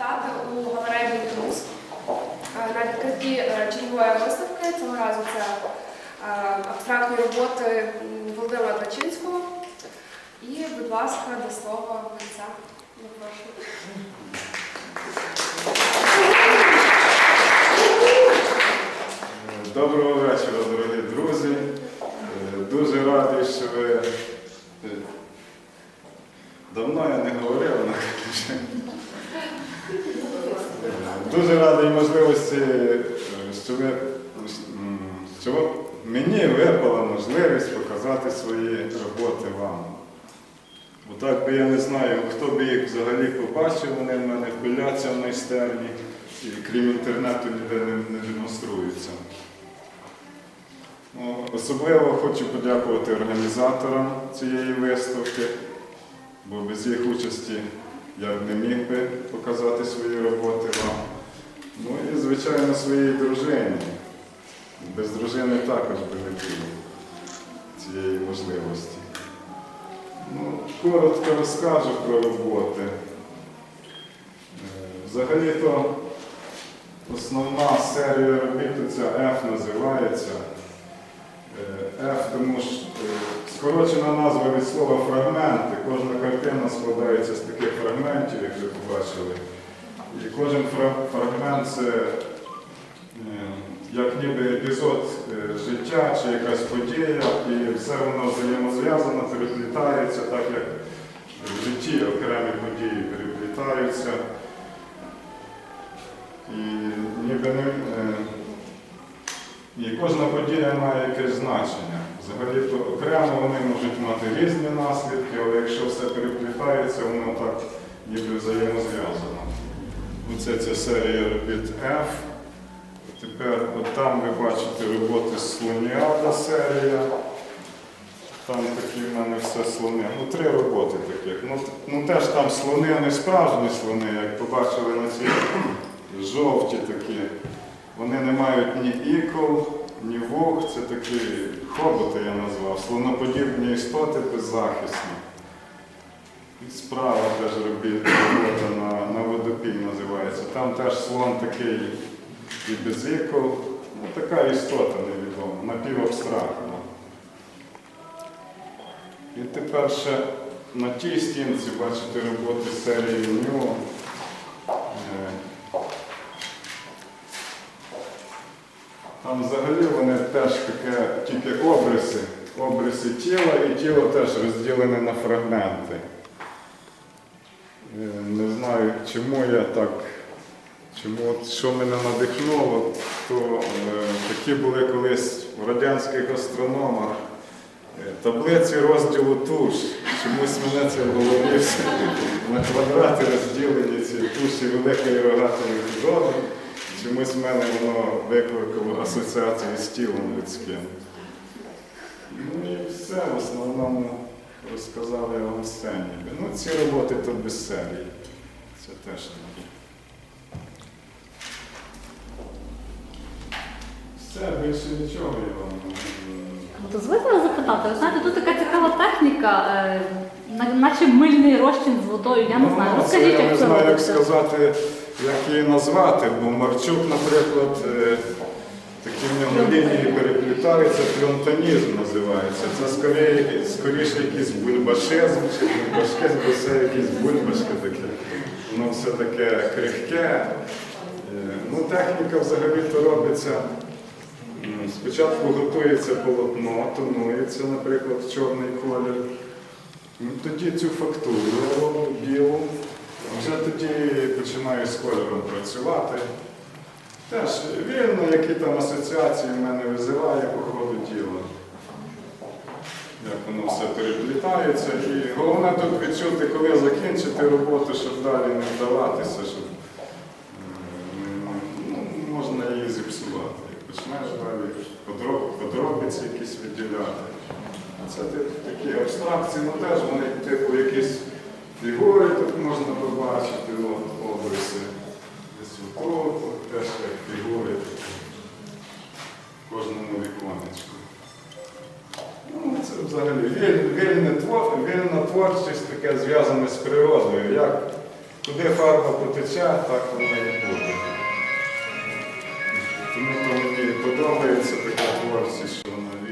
стати у галереї Бунтус на відкритті е, чергової виставки. Цього разу це е, абстрактні роботи Володимира Дачинського. І, будь ласка, до слова. Запрошую. Доброго вечора, дорогі друзі. Е, Дуже радий, що ви. е, Давно я не говорив, але. Е, Дуже радий можливості, що ви що мені випала можливість показати свої роботи вам. Бо так би я не знаю, хто би їх взагалі побачив, вони в мене пиляться в майстерні, і крім інтернету ніде не, не демонструються. Ну, Особливо хочу подякувати організаторам цієї виставки, бо без їх участі я б не міг би показати свої роботи вам. Ну і, звичайно, своїй дружині. Без дружини також би не було цієї можливості. Ну, коротко розкажу про роботи. Е, Взагалі-то основна серія робіт, ця F називається. Е, F, тому що е, скорочена назва від слова фрагменти. Кожна картина складається з таких фрагментів, як ви побачили. Кожен фрагмент це е, як ніби епізод е, життя чи якась подія, і все воно взаємозв'язано, переплітається, так як в житті окремі події переплітаються. І ніби не. е, і кожна подія має якесь значення. Взагалі-то окремо вони можуть мати різні наслідки, але якщо все переплітається, воно так ніби взаємозв'язано. Оце ця серія робіт F. Тепер от там ви бачите роботи Слоніада серія. Там такі в мене все слони. Ну, три роботи таких. Ну, ну теж там слони, не справжні слони, як побачили на цій жовті такі. Вони не мають ні ікол, ні вух, це такі хоботи я назвав, слоноподібні істоти беззахисні. І справа теж робіт робота на, на називається. Там теж слон такий і без ікол. Ну, така істота невідома, напівабстрактна. І тепер ще на тій стінці бачите роботи серії. Е, Там взагалі вони теж таке, тільки обриси, обриси тіла, і тіло теж розділене на фрагменти. Е, Не знаю, чому я так, чому, от що мене надихнуло, то е, такі були колись в радянських астрономах е, таблиці розділу туш. Чомусь мене це в голові на квадрати розділені ці туші великої рогатої зони. Чомусь в мене воно викликало асоціації з тілом людським. Ну і все, в основному розказали я вам сцені. Ну, ці роботи то без серії. Це теж такі. Все, більше нічого я вам не можу. Дозвольте запитати, ви знаєте, тут така цікава техніка, е, на- наче мильний розчин з водою. Я не Ну, знаю. це Розкажіть, я як не це знаю, як робиться. сказати, як її назвати, бо Марчук, наприклад, е, такі в нього лінії переплітаються, плюнтонізм називається. Це скоріше, скоріше якийсь бульбашизм, чи бульбашизм, бо це якісь бульбашки таке. Воно все таке крихке. Е, Ну, техніка взагалі-то робиться. Спочатку готується полотно, тонується, наприклад, чорний колір. Ну, Тоді цю фактуру роблю білу, вже тоді починаю з кольором працювати. Теж вільно, які там асоціації в мене визиває по ходу діла. Як воно все переплітається. І головне тут відчути, коли закінчити роботу, щоб далі не вдаватися, щоб м, ну, можна її почнеш далі подробиці якісь виділяти. Це такі абстракції, ну теж вони типу якісь фігури тут можна побачити, обриси. Десь отут, от теж як фігури в кожному віконечку. Ну, це взагалі вільне твор, вільна творчість таке зв'язане з природою. Як куди фарба потече, так вона і буде. Тому подобається така творчість, що вона